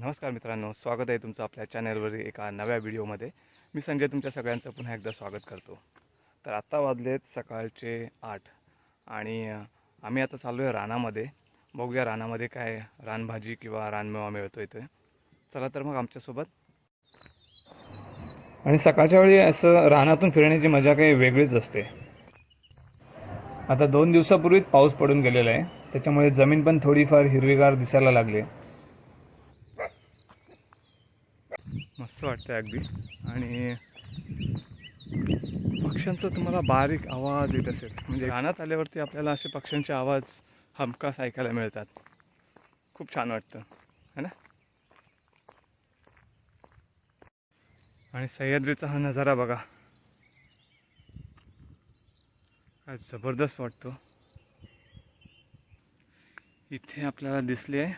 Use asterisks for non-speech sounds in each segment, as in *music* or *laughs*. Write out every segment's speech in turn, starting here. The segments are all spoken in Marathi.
नमस्कार मित्रांनो स्वागत आहे तुमचं आपल्या चॅनलवरील एका नव्या व्हिडिओमध्ये. मी संजय तुमच्या सगळ्यांचं पुन्हा एकदा स्वागत करतो. तर आत्ता वाजलेत सकाळचे आठ आणि आम्ही आता चाललो आहे रानामध्ये. बघूया रानामध्ये काय रानभाजी किंवा रानमेवा मिळतो इथे. चला तर मग आमच्यासोबत. आणि सकाळच्या वेळी असं रानातून फिरण्याची मजा काही वेगळीच असते. आता दोन दिवसापूर्वीच पाऊस पडून गेलेला आहे. त्याच्यामुळे जमीन पण थोडीफार हिरवीगार दिसायला लागली. मस्त वाटतं अगदी. आणि पक्ष्यांचा तुम्हाला बारीक आवाज येत असेल. म्हणजे रानात आल्यावरती आपल्याला असे पक्ष्यांचे आवाज हमखास ऐकायला मिळतात. खूप छान वाटतं. है ना? आणि सह्याद्रीचा हा नजारा बघा. काय जबरदस्त वाटतो. इथे आपल्याला दिसली आहे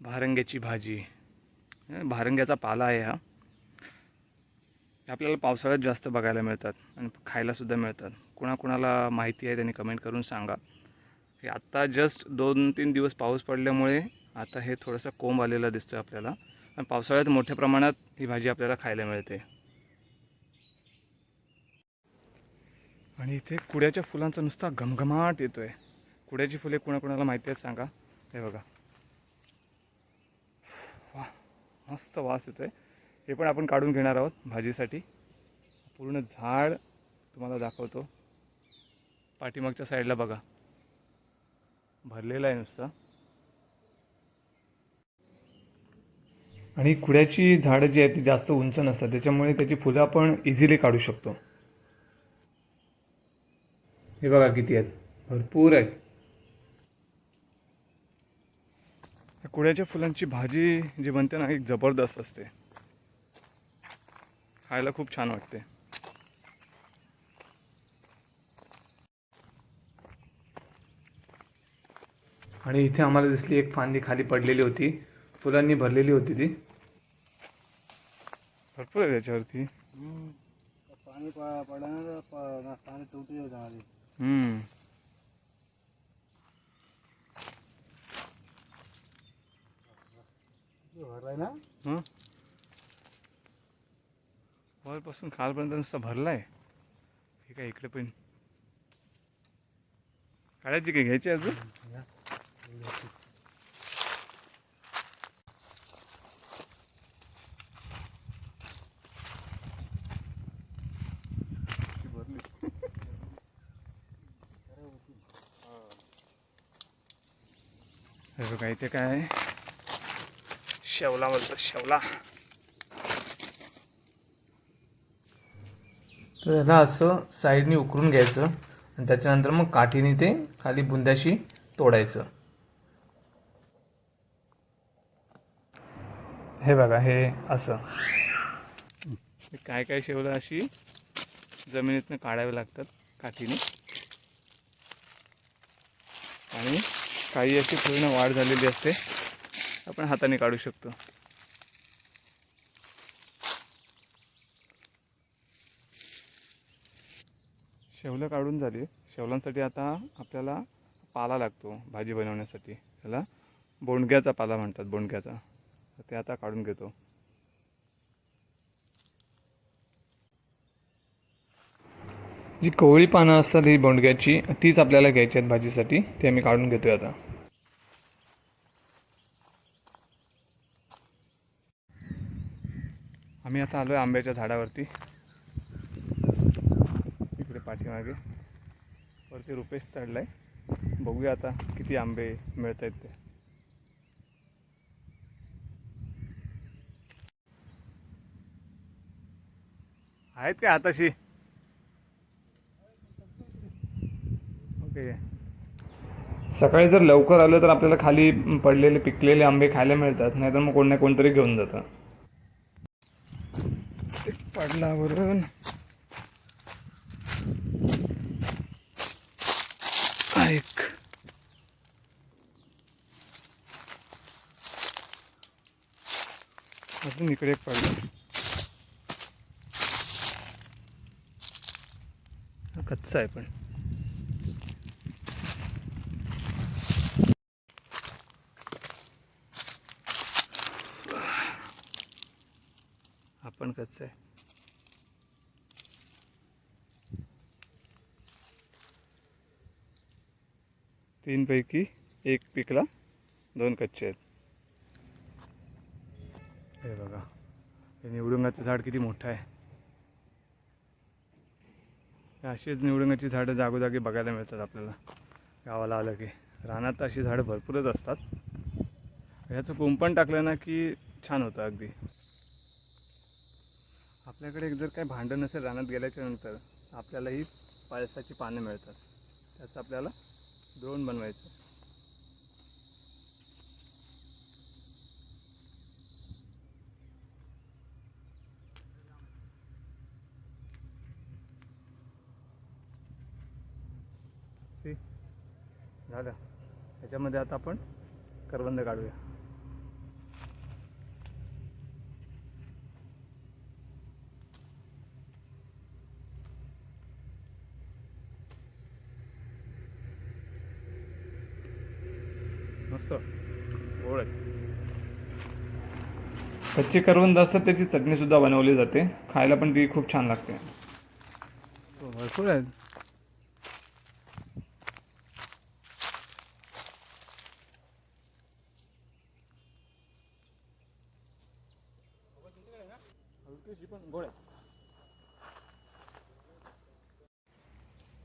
भारंग्याची भाजी. भारंग्याचा पाला आहे हा. हे आपल्याला पावसाळ्यात जास्त बघायला मिळतात आणि खायलासुद्धा मिळतात. कुणाकुणाला माहिती आहे त्यांनी कमेंट करून सांगा. हे आत्ता जस्ट दोन तीन दिवस पाऊस पडल्यामुळे आता हे थोडंसं कोंब आलेला दिसतं आपल्याला. आणि पावसाळ्यात मोठ्या प्रमाणात ही भाजी आपल्याला खायला मिळते. आणि इथे कुड्याच्या फुलांचा नुसता घमघमाट येतो आहे कुड्याची फुले कुणाकुणाला माहिती आहेत सांगा. हे बघा. मस्त वास येतो आहे हे पण आपण काढून घेणार आहोत भाजीसाठी. पूर्ण झाड तुम्हाला दाखवतो. पाठीमागच्या साईडला बघा. भरलेलं आहे नुसतं. आणि कुड्याची झाडं जी आहेत ती जास्त उंच नसतात. त्याच्यामुळे त्याची फुलं आपण इझिली काढू शकतो. हे बघा किती आहेत. भरपूर आहेत. कुड्याच्या फुलांची भाजी जी बनते ना एक जबरदस्त असते. खायला खूप छान वाटते. आणि इथे आम्हाला दिसली एक फांदी खाली पडलेली होती. फुलांनी भरलेली होती ती. भरपूर आहे त्याच्यावरती. पाणी पा पडल्यानं प- पाणी तुटू येतं भरलाय ना? हं? वरपासून खालपर्यंत नुसता भरलाय. हे काय इकडे पण? काढायची काय घ्यायची अजून? भरली ते काय? आहे शेवला बोलतो शेवला. तर ह्याला असं साईडनी उकरून घ्यायचं आणि त्याच्यानंतर मग काठीने ते खाली बुंद्याशी तोडायचं. हे बघा हे असं. काय काय शेवलं अशी जमिनीतनं काढावे लागतात काठीने. आणि काही अशी पूर्ण वाढ झालेली असते. आपण हाताने काढू शकतो. शेवलं काढून झाली. शेवलांसाठी आता आपल्याला पाला लागतो भाजी बनवण्यासाठी. त्याला बोंडग्याचा पाला म्हणतात बोंडग्याचा. ते आता काढून घेतो. जी कोवळी पानं असतात ही बोंडग्याची तीच आपल्याला घ्यायची आहेत भाजीसाठी. ती आम्ही काढून घेतोय आता आम्ही आता आलो आहे आंब्याच्या झाडावरती. इकडे पाठीमागे. वरती रुपेश चढला आहे बघूया आता किती आंबे मिळत आहेत ते. आहेत काय आताशी ओके. सकाळी जर लवकर आलं तर आपल्याला खाली पडलेले पिकलेले आंबे खायला मिळतात. नाहीतर मग कोण ना कोणतरी घेऊन जातं. पाडलावरून. एक अजून इकडे एक पडला. कच्चा आहे पण. आपण कच्चा आहे. तीनपैकी एक पिकला दोन कच्चे आहेत. हे बघा हे निवडुंगाचं झाड किती मोठं आहे. हे अशीच निवडुंगाची झाडं जागोजागी बघायला मिळतात आपल्याला. गावाला आलं की रानात अशी झाडं भरपूरच असतात. ह्याचं कुंपण टाकलं ना की छान होतं अगदी. आपल्याकडे जर काही भांडं नसेल रानात गेल्याच्यानंतर आपल्यालाही आपल्याला ही पानं मिळतात. त्याचं आपल्याला द्रोण बनवायचं. सी झालं. ह्याच्यामध्ये आता आपण करवंद काढूया. मस्त गोड आहे. कच्चे करवंद असतात त्याची चटणी सुद्धा बनवली जाते. खायला पण ती खूप छान लागते. हो, भरपूर आहेत.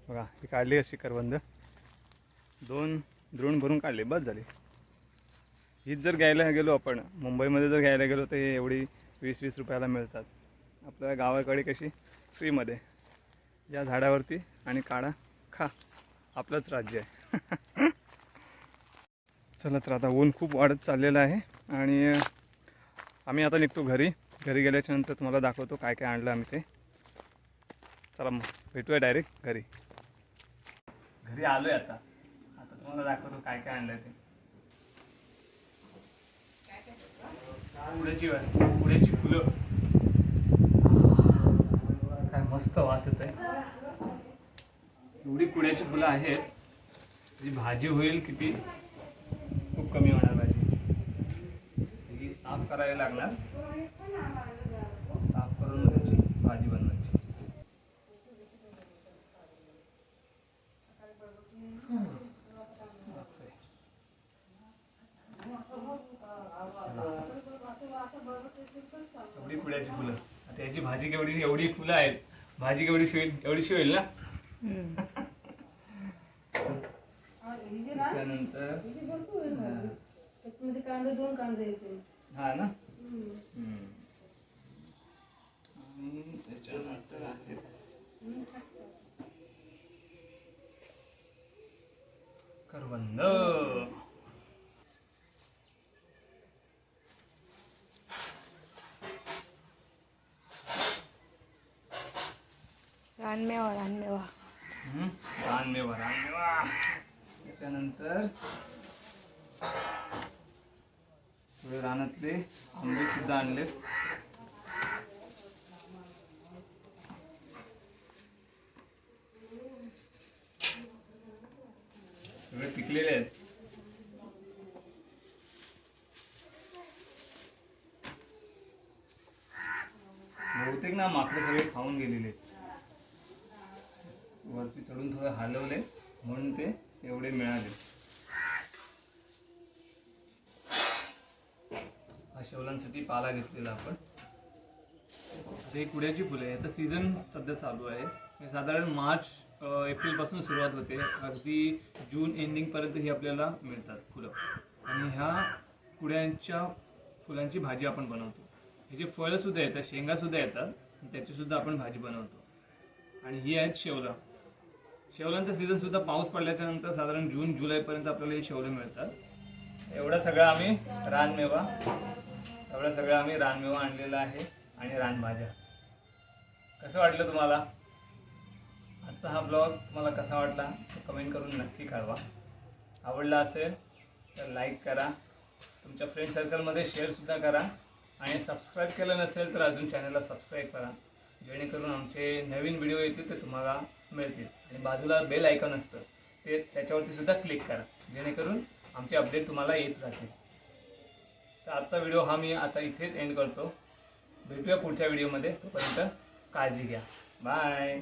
बघा ही काढली अशी करवंद. दोन द्रोण भरून काढले बस झाली. हीच जर घ्यायला गेलो आपण मुंबईमध्ये जर घ्यायला गेलो तर हे एवढी वीस वीस रुपयाला मिळतात. आपल्या गावाकडे कशी? फ्रीमध्ये. या झाडावरती आणि काढा खा. आपलंच राज्य आहे. *laughs* चला तर आता ऊन खूप वाढत चाललेलं आहे आणि आम्ही आता निघतो घरी. घरी गेल्याच्यानंतर तुम्हाला दाखवतो काय काय आणलं आम्ही ते. चला मग भेटूया डायरेक्ट घरी. घरी आलोय आता. आता तुम्हाला दाखवतो काय काय आणलं ते. उड्याची पुढ्याची फुलं काय मस्त वास येत आहे एवढी कुड्याची फुलं आहेत जी भाजी होईल किती खूप कमी होणार भाजी. ही साफ करावी लागणार. साफ करून त्याची भाजी बनवायची. एवढी पुड्याची फुलं. आता याची भाजी केवढी एवढी फुलं आहेत. भाजी केवढी शिवेल एवढीशी होईल ना? दोन कांदे येते हा ना? आणि त्याच्यानंतर आहे. करवंद. रानमेवा रानमेवा हम्म. रानमेवा रानमेवा त्याच्यानंतर थोडे रानातले आंबे सुद्धा आणलेत सगळे पिकलेले आहेत बहुतेक ना माकडे सगळे खाऊन गेलेले आहेत. वरती चढून थोडं हलवले म्हणून ते एवढे मिळाले. हा शेवलांसाठी पाला घेतलेला आपण. हे कुड्याची फुलं याचा सीझन सध्या चालू आहे. हे साधारण मार्च एप्रिलपासून सुरुवात होते. अगदी जून एंडिंगपर्यंत ही आपल्याला मिळतात फुलं. आणि ह्या कुड्यांच्या फुलांची भाजी आपण बनवतो. ह्याची फळं सुद्धा येतात शेंगा सुद्धा येतात त्याची सुद्धा आपण भाजी बनवतो. आणि ही आहेत शेवला. शेवल्यांचा सीझन सुद्धा पाऊस पडल्याच्या नंतर साधारण जून जुलैपर्यंत आपल्याला हे शेवले मिळतात. एवढा सगळा आम्ही रानमेवा एवढा सगळा आम्ही रानमेवा आणलेला आहे आणि रानभाज्या. कसं वाटलं तुम्हाला? आजचा हा ब्लॉग तुम्हाला कसा वाटला? कमेंट करून नक्की कळवा. आवडला असेल तर लाईक करा. तुमच्या फ्रेंड सर्कलमध्ये शेअरसुद्धा करा. आणि सबस्क्राईब केलं नसेल तर अजून चॅनलला सबस्क्राईब करा. जेणेकरून आमचे नवीन व्हिडिओ येतील ते तुम्हाला मिळतील. आणि बाजूला बेल आयकॉन असतं. ते त्याच्यावरती सुद्धा क्लिक करा. जेणेकरून आमचे अपडेट तुम्हाला येत राहतील. तर आजचा व्हिडिओ हा मी आता इथेच एंड करतो. भेटूया पुढच्या व्हिडिओमध्ये तोपर्यंत काळजी घ्या. बाय